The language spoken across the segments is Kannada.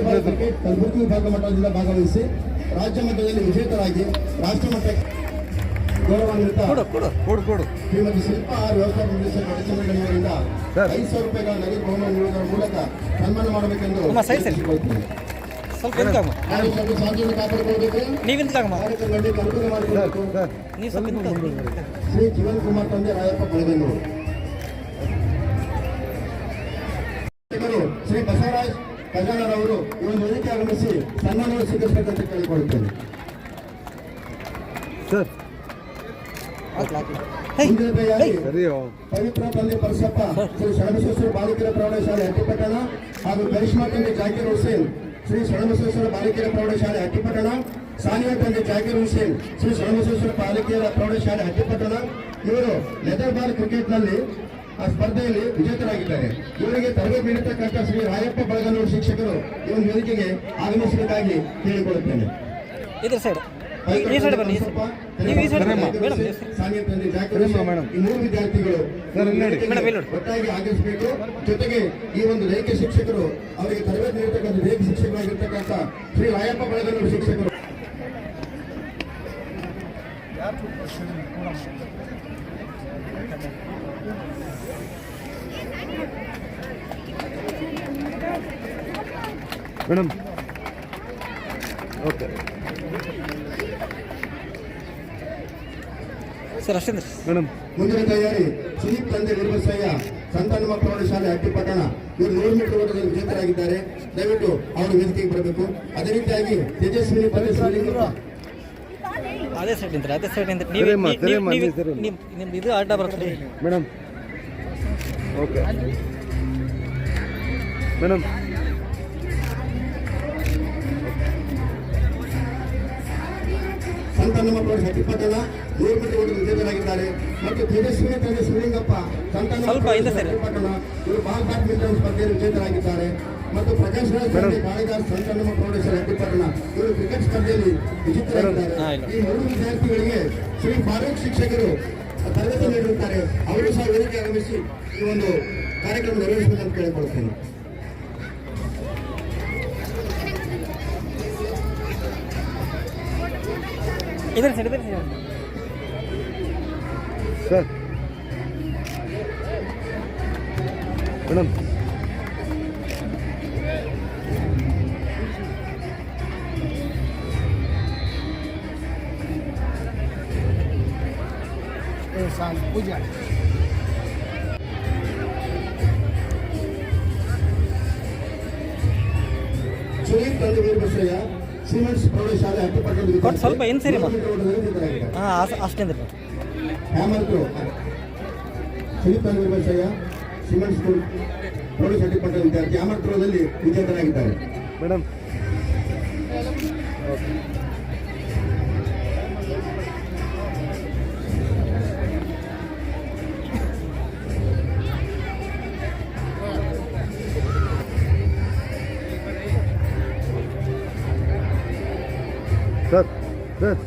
ಬಾಲ್ ಕ್ರಿಕೆಟ್ ಕಲಬುರಗಿ ವಿಭಾಗ ಮಟ್ಟದಿಂದ ಭಾಗವಹಿಸಿ ರಾಜ್ಯ ಮಟ್ಟದಲ್ಲಿ ವಿಜೇತರಾಗಿ ರಾಷ್ಟ್ರ ಮಟ್ಟಕ್ಕೆ ಗೌರವಾನ್ವಿತ ಶ್ರೀಮತಿ ಶಿಲ್ಪಾ ಆರ್ ವ್ಯವಸ್ಥಾ ನಿರ್ದೇಶಕ ಐದು ಸಾವಿರ ರೂಪಾಯಿಗಳ ನಗದು ಬಹುಮಾನ ನೀಡುವುದರ ಮೂಲಕ ಸನ್ಮಾನ ಮಾಡಬೇಕೆಂದು ಶ್ರೀ ಜೀವನ್ ಕುಮಾರ್ ತಂದೆ ರಾಯಪ್ಪ ಶಿಕ್ಷಕರು ಶ್ರೀ ಬಸವರಾಜ್ ಖಜಾನರವರು ಈ ಒಂದು ವೇದಿಕೆ ಆಗಮಿಸಿ ಸನ್ಮಾನವನ್ನು ಸ್ವೀಕರಿಸಬೇಕಂತ ಕೇಳಿಕೊಳ್ಳುತ್ತೇನೆ. ಸರ್ ಮುಂದಿನದಾಗಿ ಸರಿಯೋ ಪವಿತ್ರ ತಂದೆ ಪರಸಪ್ಪ ಶ್ರೀ ಶರಣಬಸವೇಶ್ವರ ಬಾಲಕಿಯರ ಪ್ರೌಢಶಾಲೆ ಹಟ್ಟಿಪಟ್ಟಣ ಹಾಗೂ ಕರಿಷ್ಮಾ ತಂದೆ ಜಾಕೀರ್ ಹುಸೇನ್ ಶ್ರೀ ಶರಣಬಸವೇಶ್ವರ ಬಾಲಕಿಯರ ಪ್ರೌಢಶಾಲೆ ಹಟ್ಟಿಪಟ್ಟಣ ಸಾನಿಯಾ ತಂದೆ ಜಾಕೀರ್ ಹುಸೇನ್ ಶ್ರೀ ಶರಣಬಸವೇಶ್ವರ ಬಾಲಕಿಯರ ಪ್ರೌಢಶಾಲೆ ಹಟ್ಟಿಪಟ್ಟಣ. ಇವರು ಲೆದರ್ ಬಾಲ್ ಕ್ರಿಕೆಟ್ನಲ್ಲಿ ಆ ಸ್ಪರ್ಧೆಯಲ್ಲಿ ವಿಜೇತರಾಗಿದ್ದಾರೆ. ಇವರಿಗೆ ತರಬೇತಿ ನೀಡತಕ್ಕಂಥ ಶ್ರೀ ರಾಯಪ್ಪ ಬಳಗನೂರು ಶಿಕ್ಷಕರು ಈ ಒಂದು ವೇದಿಕೆಗೆ ಆಗಮಿಸಬೇಕಾಗಿ ಕೇಳಿಕೊಳ್ಳುತ್ತೇನೆ. ಇದ್ರ ಸೈಡ್ ಈ ಮೂರು ವಿದ್ಯಾರ್ಥಿಗಳು ಸರ್, ನೋಡಿ. ಮೇಡಮ್, ನೋಡಿ. ಒಟ್ಟಾಗಿ ಆಗಮಿಸಬೇಕು. ಜೊತೆಗೆ ಈ ಒಂದು ದೈಹಿಕ ಶಿಕ್ಷಕರು ಅವರಿಗೆ ತರಬೇತಿ ನೀಡತಕ್ಕಂಥ ದೈಹಿಕ ಶಿಕ್ಷಕರಾಗಿರ್ತಕ್ಕಂಥ ಶ್ರೀ ರಾಯಪ್ಪ ಬಳಗನೂರು ಶಿಕ್ಷಕರು. ಮೇಡಮ್. ಓಕೆ. ಸರ್ ಅಷ್ಟೇ ಮೇಡಮ್. ಮುಂದಿನ ತಯಾರಿ ಸುದೀಪ್ ತಂದೆ ನಿರ್ಬಸಯ್ಯ ಸಂತಾನಮ ಪ್ರೌಢಶಾಲೆ ಹಟ್ಟಿಪಟ್ಟಣ ಇವರು ನೂರು ಮೀಟರ್ ಓಟದಲ್ಲಿ ವಿಜೇತರಾಗಿದ್ದಾರೆ ದಯವಿಟ್ಟು ಅವರು ವೇದಿಕೆಗೆ ಬರಬೇಕು. ಅದೇ ರೀತಿಯಾಗಿ ತೇಜಸ್ವಿನಿ ಶಿವಲಿಂಗಪ್ಪ ಅದೇ ಸೈಡ್ ನಿಂತ್ರಿ ಅದೇ ಸೈಡ್ ನಿಂತ್ರಿ. ನೀವು ನಿಮ್ದು ಇದು ಅಡ್ಡ ಬರ್ತದೆ madam. Okay. Madam. Santhanamma metre ಓಟದಲ್ಲಿ ವಿಜೇತರಾಗಿದ್ದಾರೆ. ಮತ್ತು ತೇಜಸ್ವಿನಿ ತಂದೆ ಸಂತಾನ. ಹಟ್ಟಿಪಟ್ಟಣ ಇವರು ಬಾಲ್ ಬ್ಯಾಡ್ಮಿಂಟನ್ ಸ್ಪರ್ಧೆಯಲ್ಲಿ ವಿಜೇತರಾಗಿದ್ದಾರೆ. ಮತ್ತು ಪ್ರಕಾಶ್ ರಾಜ್ ಕಾಳಿದಾಸ್ ಸಂತಾನಮ್ಮ ಪ್ರೌಢಶಾಲೆ ಹಟ್ಟಿಪಟ್ಟಣ ಇವರು ಕ್ರಿಕೆಟ್ ಸ್ಪರ್ಧೆಯಲ್ಲಿ ವಿಜೇತರಾಗಿದ್ದಾರೆ. ಈ ಮೂರು ವಿದ್ಯಾರ್ಥಿಗಳಿಗೆ ಶ್ರೀ ಫಾರೂಕ್ ಶಿಕ್ಷಕರು ತರಬೇತಿ ನೀಡಿರುತ್ತಾರೆ. ಅವರು ಸಹ ವೇದಿಕೆ ಆಗಮಿಸಿ ಈ ಒಂದು ಕಾರ್ಯಕ್ರಮ ನೆರವೇರಿಸಬೇಕಂತ ಕೇಳಿಕೊಳ್ತೇನೆ ಇದ್ರ ಸೈಡ್ ಇದ್ರ ಸೈಡ್ ಸರ್ ಮೇಡಮ್ ಸುನೀಲ್ ತಂದೆ ವೀರಭದ್ರಯ್ಯ ಸಿಮೆಂಟ್ಸ್ ಪ್ರೌಢಶಾಲೆ ಹಟ್ಟಿಪಟ್ಟಣದ ಕೊಟ್ಟು ಸ್ವಲ್ಪ ಏನು ಸರಿ. ಹಾಂ ಅಷ್ಟೇ ಸ್ಕೂಲ್ ಪ್ರೌಢಶಾಲೆ ವಿದ್ಯಾರ್ಥಿ ವಿಜೇತರಾಗಿದ್ದಾರೆ. ಮೇಡಮ್. Sir sir.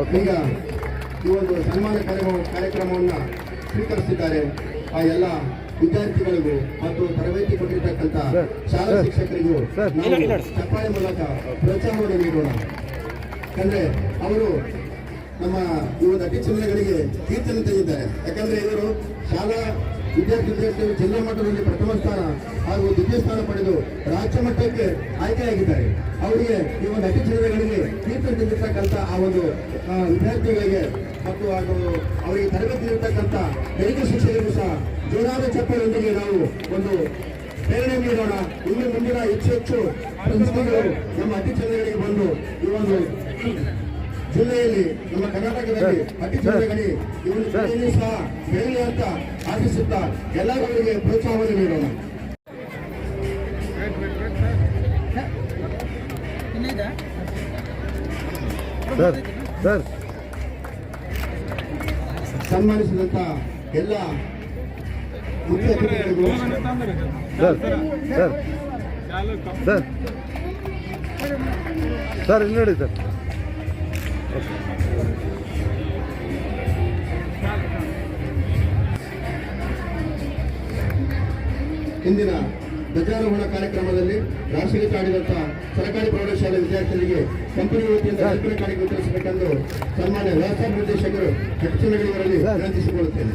ಓಕೆ. ಈಗ ಈ ಒಂದು ಸನ್ಮಾನ ಕಾರ್ಯಕ್ರಮ ಕಾರ್ಯಕ್ರಮವನ್ನು ಸ್ವೀಕರಿಸಿದ್ದಾರೆ ಆ ಎಲ್ಲ ವಿದ್ಯಾರ್ಥಿಗಳಿಗೂ ಮತ್ತು ತರಬೇತಿ ಕೊಟ್ಟಿರ್ತಕ್ಕಂಥ ಶಾಲಾ ಶಿಕ್ಷಕರಿಗೂ. ಚಪ್ಪಾಳೆ ಮೂಲಕ ಪ್ರೋತ್ಸಾಹವನ್ನು ನೀಡೋಣ. ಯಾಕಂದ್ರೆ ಅವರು ನಮ್ಮ ಈ ಒಂದು ಅತಿ ಚಿಹ್ನೆಗಳಿಗೆ ಕೀರ್ತನೆ ತೆಗೆದಿದ್ದಾರೆ ಯಾಕಂದ್ರೆ ಇವರು ಶಾಲಾ ವಿದ್ಯಾರ್ಥಿ ವಿದ್ಯಾರ್ಥಿಗಳು ಜಿಲ್ಲಾ ಮಟ್ಟದಲ್ಲಿ ಪ್ರಥಮ ಸ್ಥಾನ ಹಾಗೂ ದ್ವಿತೀಯ ಸ್ಥಾನ ಪಡೆದು ರಾಜ್ಯ ಮಟ್ಟಕ್ಕೆ ಆಯ್ಕೆಯಾಗಿದ್ದಾರೆ. ಅವರಿಗೆ ಈ ಒಂದು ಅತಿ ತೀರ್ಪು ಕೀರ್ತನೆ ತೆಗೆದಿರ್ತಕ್ಕಂಥ ಆ ಒಂದು ವಿದ್ಯಾರ್ಥಿಗಳಿಗೆ ಮತ್ತು ಹಾಗೂ ಅವರಿಗೆ ತರಬೇತಿ ನೀಡತಕ್ಕಂಥ ದೈಹಿಕ ಶಿಕ್ಷಕರಿಗೂ ಸಹ ಜೋರಾದ ಚಪ್ಪಲೊಂದಿಗೆ ನಾವು ಒಂದು ಪ್ರೇರಣೆ ನೀಡೋಣ. ಇನ್ನು ಮುಂದಿನ ಹೆಚ್ಚು ಹೆಚ್ಚು ಪ್ರತಿನಿಧಿಗಳು ನಮ್ಮ ಅತಿ ಜಿಲ್ಲೆಗಳಿಗೆ ಬಂದು ಈ ಒಂದು ಜಿಲ್ಲೆಯಲ್ಲಿ ನಮ್ಮ ಕರ್ನಾಟಕದಲ್ಲಿ ಅತಿ ಜಿಲ್ಲೆಗಳಲ್ಲಿ ಈ ಒಂದು ಜಿಲ್ಲೆಯಲ್ಲಿ ಸಹ ಬೆಳಲಿ ಅಂತ ಆಶಿಸುತ್ತಾ ಎಲ್ಲರಿಗೆ ಪ್ರೋತ್ಸಾಹವನ್ನು ನೀಡೋಣ. Sir sir. ಸನ್ಮಾನಿಸಿದಂತ ಎಲ್ಲ ಮುಖ್ಯ ಅತಿಥಿಗಳಿಗೂ ಸರ್ ಸರ್. Sir sir. ಇಲ್ಲಿ ನೋಡಿ ಸರ್. ಇಂದಿನ ಧ್ವಜಾರೋಹಣ ಕಾರ್ಯಕ್ರಮದಲ್ಲಿ ರಾಷ್ಟ್ರೀಯ ಆಡಿದಂತಹ ಸರ್ಕಾರಿ ಪ್ರೌಢಶಾಲೆ ವಿದ್ಯಾರ್ಥಿಗಳಿಗೆ ಕಂಪನಿ ವತಿಯಿಂದ ಕಲ್ಪನೆ ಕಾರ್ಯ ವಿತರಿಸಬೇಕೆಂದು ಸನ್ಮಾನ್ಯ ವ್ಯವಸ್ಥಾ ನಿರ್ದೇಶಕರು, ಹೆಚ್ಚಿನ ವಿನಂತಿಸಿಕೊಳ್ಳುತ್ತೇನೆ.